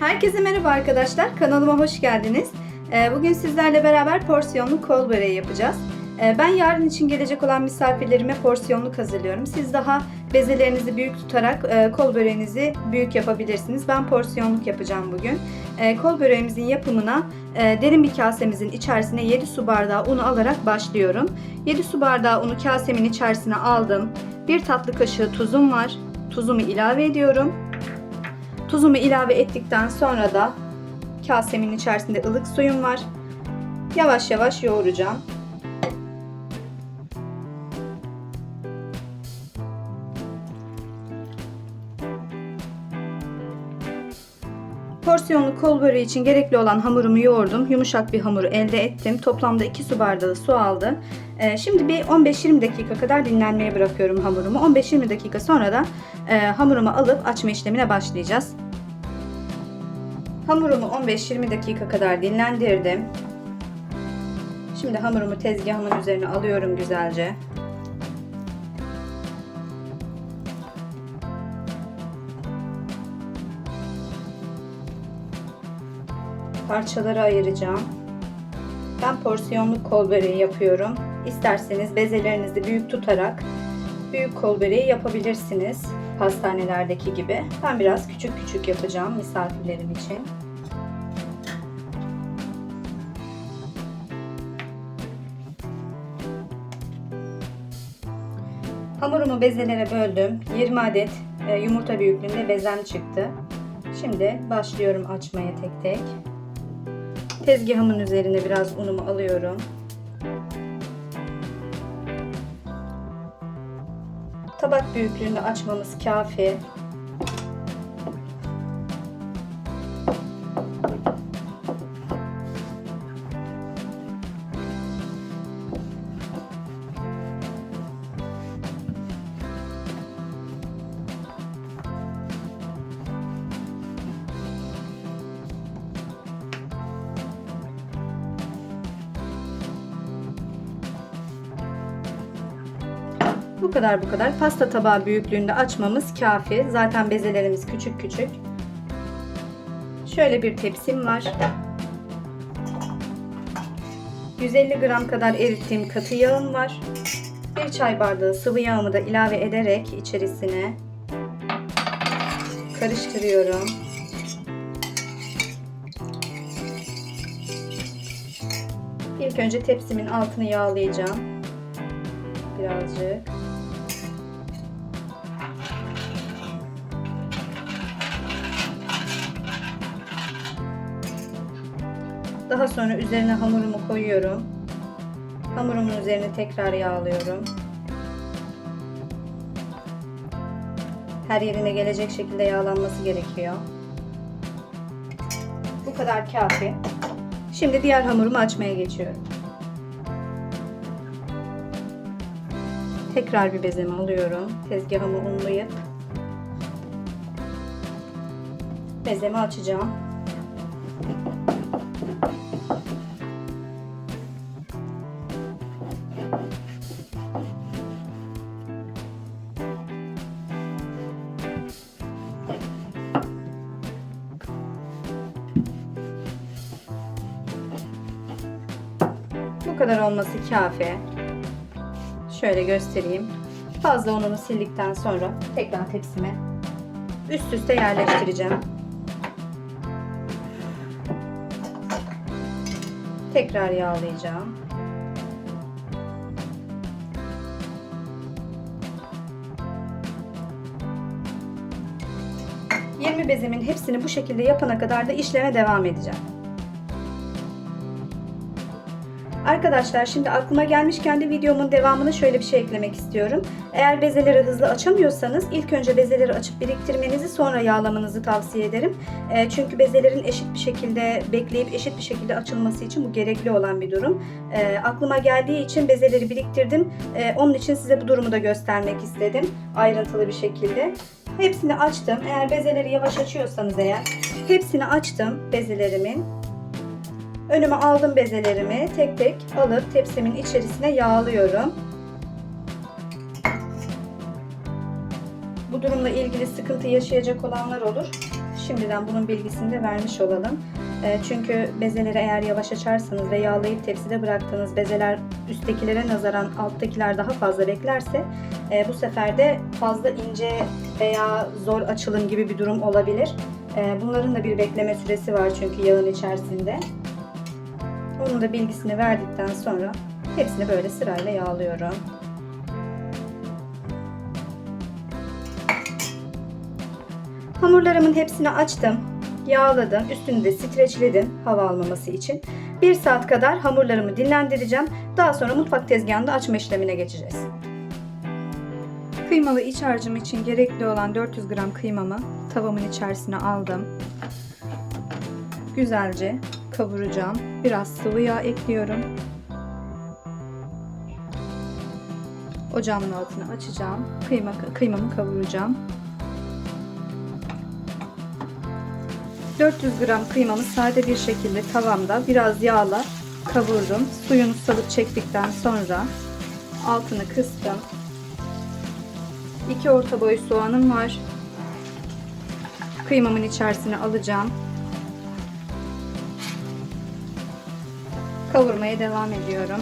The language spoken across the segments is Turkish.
Herkese merhaba arkadaşlar. Kanalıma hoş geldiniz. Ee, Bugün sizlerle beraber porsiyonlu kol böreği yapacağız. Ee, Ben yarın için gelecek olan misafirlerime porsiyonluk hazırlıyorum. Siz daha bezelerinizi büyük tutarak e, kol böreğinizi büyük yapabilirsiniz. Ben porsiyonluk yapacağım bugün. Ee, Kol böreğimizin yapımına e, derin bir kasemizin içerisine 7 su bardağı unu alarak başlıyorum. 7 su bardağı unu kasemin içerisine aldım. 1 tatlı kaşığı tuzum var. Tuzumu ilave ediyorum. Tuzumu ilave ettikten sonra da kasemin içerisinde ılık suyum var. Yavaş yavaş yoğuracağım. Porsiyonlu kol böreği için gerekli olan hamurumu yoğurdum. Yumuşak bir hamuru elde ettim. Toplamda 2 su bardağı su aldı. Ee, şimdi bir 15-20 dakika kadar dinlenmeye bırakıyorum hamurumu. 15-20 dakika sonra da e, hamurumu alıp açma işlemine başlayacağız. Hamurumu 15-20 dakika kadar dinlendirdim. Şimdi hamurumu tezgahımın üzerine alıyorum güzelce. Parçalara ayıracağım. Ben porsiyonluk kol böreği yapıyorum. İsterseniz bezelerinizi büyük tutarak büyük kol böreği yapabilirsiniz. Pastanelerdeki gibi. Ben biraz küçük küçük yapacağım misafirlerim için. Hamurumu bezelere böldüm. 20 adet e, yumurta büyüklüğünde bezem çıktı. Şimdi başlıyorum açmaya tek tek. Tezgahımın üzerine biraz unumu alıyorum. Tabak büyüklüğünde açmamız kafi. Bu kadar bu kadar. Pasta tabağı büyüklüğünde açmamız kafi. Zaten bezelerimiz küçük küçük. Şöyle bir tepsim var. 150 gram kadar erittiğim katı yağım var. Bir çay bardağı sıvı yağımı da ilave ederek içerisine karıştırıyorum. İlk önce tepsimin altını yağlayacağım. Birazcık. Daha sonra üzerine hamurumu koyuyorum. Hamurumun üzerine tekrar yağlıyorum. Her yerine gelecek şekilde yağlanması gerekiyor. Bu kadar kafi. Şimdi diğer hamurumu açmaya geçiyorum. Tekrar bir bezemi alıyorum. Tezgahımı unlayıp bezemi açacağım. Kadar olması kafi. Şöyle göstereyim. Fazla ununu sildikten sonra tekrar tepsime üst üste yerleştireceğim. Tekrar yağlayacağım. Yirmi bezimin hepsini bu şekilde yapana kadar da işleme devam edeceğim. Arkadaşlar şimdi aklıma gelmişken de videomun devamına şöyle bir şey eklemek istiyorum. Eğer bezeleri hızlı açamıyorsanız ilk önce bezeleri açıp biriktirmenizi sonra yağlamanızı tavsiye ederim. E, çünkü bezelerin eşit bir şekilde bekleyip eşit bir şekilde açılması için bu gerekli olan bir durum. E, aklıma geldiği için bezeleri biriktirdim. E, onun için size bu durumu da göstermek istedim ayrıntılı bir şekilde. Hepsini açtım. Eğer bezeleri yavaş açıyorsanız eğer hepsini açtım bezelerimin. Önüme aldım bezelerimi tek tek alıp tepsimin içerisine yağlıyorum. bu durumla ilgili sıkıntı yaşayacak olanlar olur. Şimdiden bunun bilgisini de vermiş olalım. E, çünkü bezeleri eğer yavaş açarsanız ve yağlayıp tepside bıraktığınız bezeler üsttekilere nazaran alttakiler daha fazla beklerse e, bu sefer de fazla ince veya zor açılım gibi bir durum olabilir. E, bunların da bir bekleme süresi var çünkü yağın içerisinde. Onun da bilgisini verdikten sonra hepsini böyle sırayla yağlıyorum. Hamurlarımın hepsini açtım, yağladım, üstünü de streçledim hava almaması için. 1 saat kadar hamurlarımı dinlendireceğim. Daha sonra mutfak tezgahında açma işlemine geçeceğiz. Kıymalı iç harcım için gerekli olan 400 gram kıymamı tavamın içerisine aldım. Güzelce kavuracağım. Biraz sıvı yağ ekliyorum. Ocağımın altını açacağım. Kıyma, kıymamı kavuracağım. 400 gram kıymamı sade bir şekilde tavamda biraz yağla kavurdum. Suyunu salıp çektikten sonra altını kıstım. 2 orta boy soğanım var. Kıymamın içerisine alacağım. Kavurmaya devam ediyorum.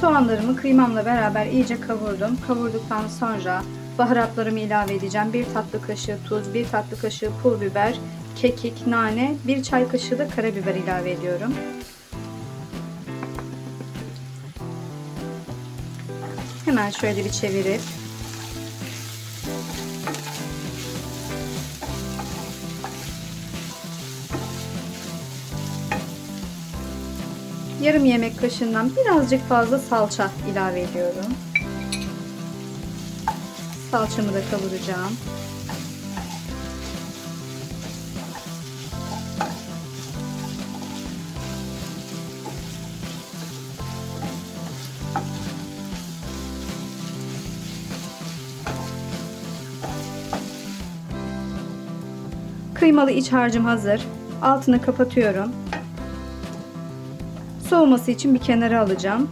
Soğanlarımı kıymamla beraber iyice kavurdum. Kavurduktan sonra baharatlarımı ilave edeceğim. 1 tatlı kaşığı tuz, 1 tatlı kaşığı pul biber, kekik, nane, 1 çay kaşığı da karabiber ilave ediyorum. Hemen şöyle bir çevirip yarım yemek kaşığından birazcık fazla salça ilave ediyorum. Salçamı da kavuracağım. Kıymalı iç harcım hazır. Altını kapatıyorum. Soğuması için bir kenara alacağım.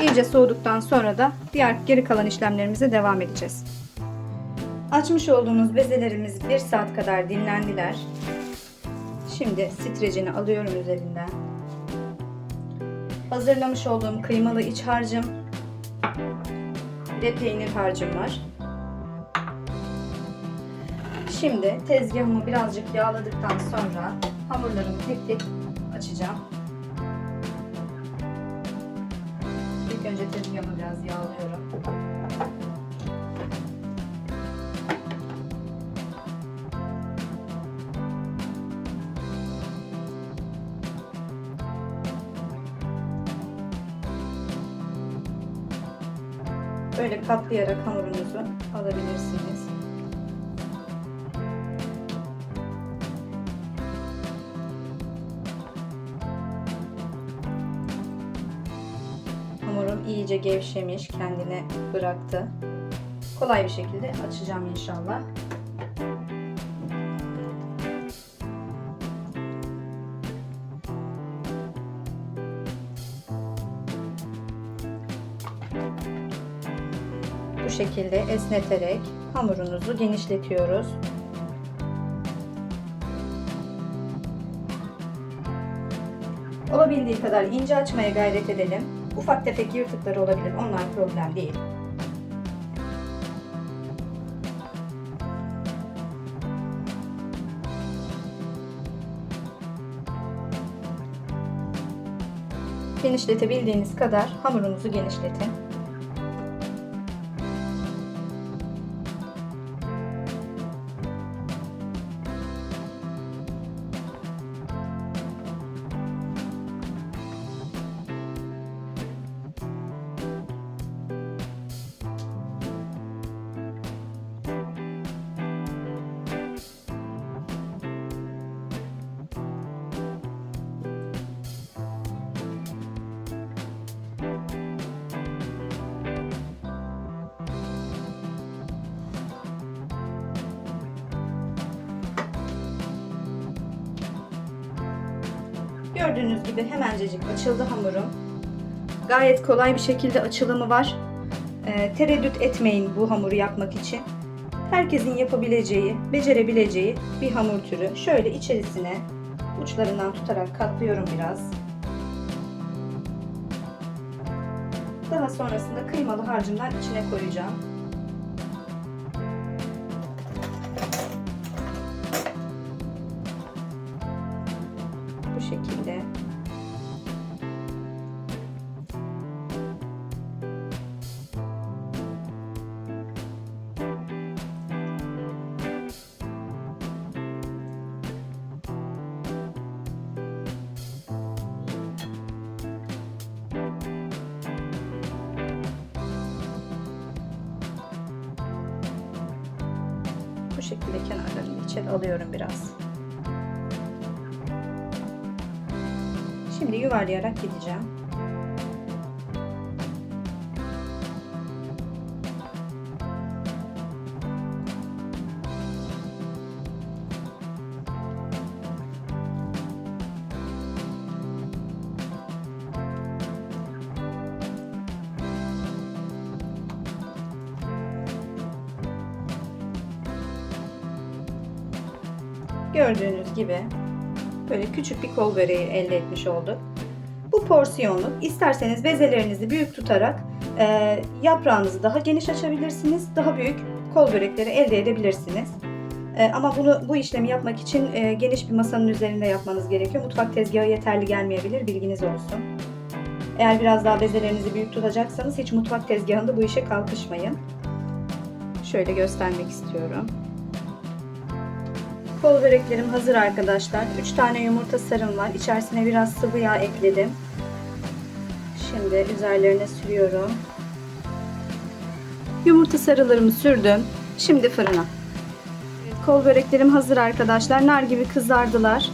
İyice soğuduktan sonra da diğer geri kalan işlemlerimize devam edeceğiz. Açmış olduğumuz bezelerimiz 1 saat kadar dinlendiler. Şimdi strecini alıyorum üzerinden. Hazırlamış olduğum kıymalı iç harcım ve peynir harcım var. Şimdi tezgahımı birazcık yağladıktan sonra hamurlarımı tek tek açacağım. İlk önce tezgahımı biraz yağlıyorum. Böyle katlayarak hamurunuzu alabilirsiniz. İyice gevşemiş, kendine bıraktı. Kolay bir şekilde açacağım inşallah. Bu şekilde esneterek hamurunuzu genişletiyoruz. Olabildiği kadar ince açmaya gayret edelim. Ufak tefek yırtıkları olabilir. Onlar problem değil. Genişletebildiğiniz kadar hamurunuzu genişletin. Gördüğünüz gibi hemencecik açıldı hamurum. Gayet kolay bir şekilde açılımı var. Ee, tereddüt etmeyin bu hamuru yapmak için. Herkesin yapabileceği, becerebileceği bir hamur türü. Şöyle içerisine uçlarından tutarak katlıyorum biraz. Daha sonrasında kıymalı harcımdan içine koyacağım. Şekilde kenarlarını içeri alıyorum biraz. Şimdi yuvarlayarak gideceğim. Gördüğünüz gibi böyle küçük bir kol böreği elde etmiş olduk. Bu porsiyonluk isterseniz bezelerinizi büyük tutarak e, yaprağınızı daha geniş açabilirsiniz. Daha büyük kol börekleri elde edebilirsiniz. E, ama bunu bu işlemi yapmak için e, geniş bir masanın üzerinde yapmanız gerekiyor. Mutfak tezgahı yeterli gelmeyebilir. Bilginiz olsun. Eğer biraz daha bezelerinizi büyük tutacaksanız hiç mutfak tezgahında bu işe kalkışmayın. Şöyle göstermek istiyorum. Kol böreklerim hazır arkadaşlar. 3 tane yumurta sarım var. İçerisine biraz sıvı yağ ekledim. Şimdi üzerlerine sürüyorum. Yumurta sarılarımı sürdüm. Şimdi fırına. Evet, kol böreklerim hazır arkadaşlar. Nar gibi kızardılar.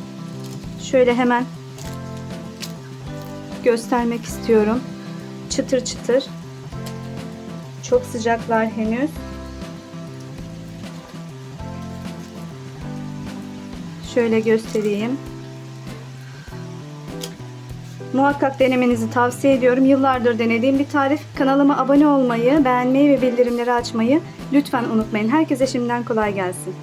Şöyle hemen göstermek istiyorum. Çıtır çıtır. Çok sıcaklar henüz. Şöyle göstereyim. Muhakkak denemenizi tavsiye ediyorum. Yıllardır denediğim bir tarif. Kanalıma abone olmayı, beğenmeyi ve bildirimleri açmayı lütfen unutmayın. Herkese şimdiden kolay gelsin.